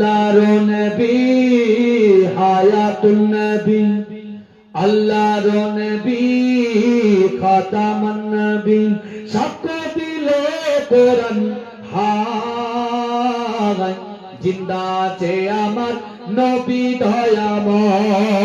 আল্লাহর নবী, হায়াতুন নবী। আল্লাহর নবী, খাতামুন নবী। সাক্ষ্য দিলে কোরআন হায় জিন্দা আছে আমার নবী দয়াময়।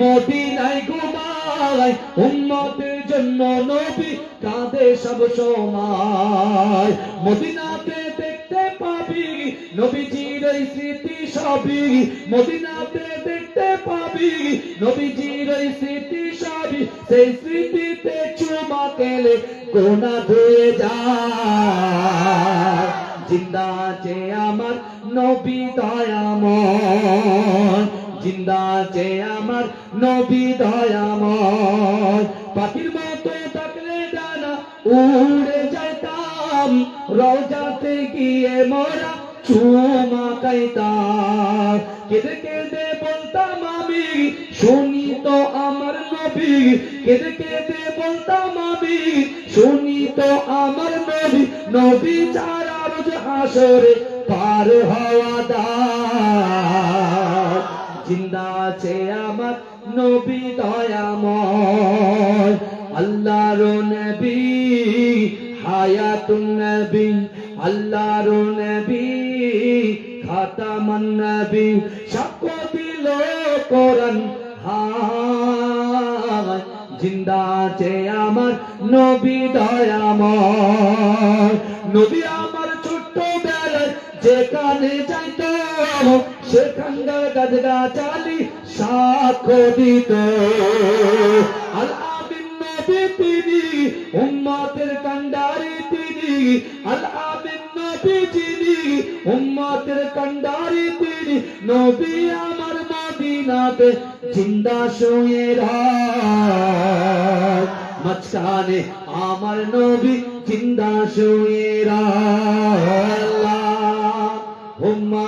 মদিনায় ঘুমায় উম্মতের জন্য নবী কাঁদে সব সময়। মদিনাতে দেখতে পাবি নবীজির এই স্মৃতি সবই। মদিনাতে দেখতে পাবি নবীজির এই স্মৃতি সবই। সেই স্মৃতিতে চুমা কেলে গোনা ধুয়ে যায়। জিন্দা আছে আমার নবী দয়াময়। জিন্দা আছে আমার নবী দয়াময়। পাখির মতো ডাকলে ডানা উড়ে যাইতাম। রোজাতে গিয়ে মোরা চুমা খাইতাম। কেঁদে কেঁদে বলতাম আমি, শুনি তো আমার নবী। কেঁদে কেঁদে বলতাম আমি, শুনি তো আমার নবী। নবী ছাড়া রোজ হাসরে পার হওয়া দায়। জিন্দা আছে আমার নবী দয়াময়। আল্লাহর নবী, হায়াতুন নবী। আল্লাহর নবী, খাতামান নবী। সাক্ষ্য দিল কোরআন হায়। জিন্দা আছে আমার নবী দয়াময়। নবী যেখানে যাইতো, সেখানকার গাছ চালি সাক্ষ্য দিত। আল আমিন নবী তিনি, উম্মতের কান্ডারি তিনি। আল আমিন নবী যিনি, উম্মতের কান্ডারি তিনি। নবী আমার মদিনাতে জিন্দা শুয়ে রাত মাঝখানে আমার নবী জিন্দা শুয়ে রাত হুম্মা